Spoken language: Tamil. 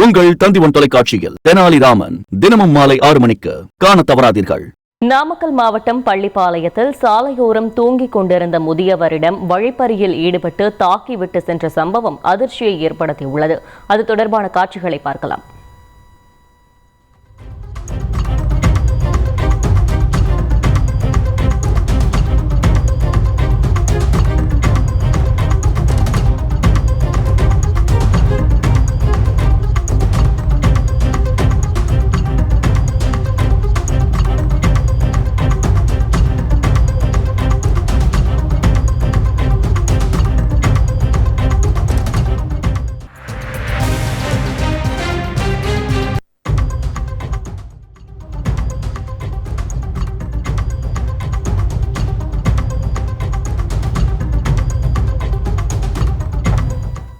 உங்கள் தந்திவன் தொலைக்காட்சியில் தெனாலிராமன் தினமும் மாலை ஆறு மணிக்கு காண தவறாதீர்கள். நாமக்கல் மாவட்டம் பள்ளிப்பாளையத்தில் சாலையோரம் தூங்கிக் கொண்டிருந்த முதியவரிடம் வழிப்பறியில் ஈடுபட்டு தாக்கிவிட்டு சென்ற சம்பவம் அதிர்ச்சியை ஏற்படுத்தியுள்ளது. அது தொடர்பான காட்சிகளை பார்க்கலாம்.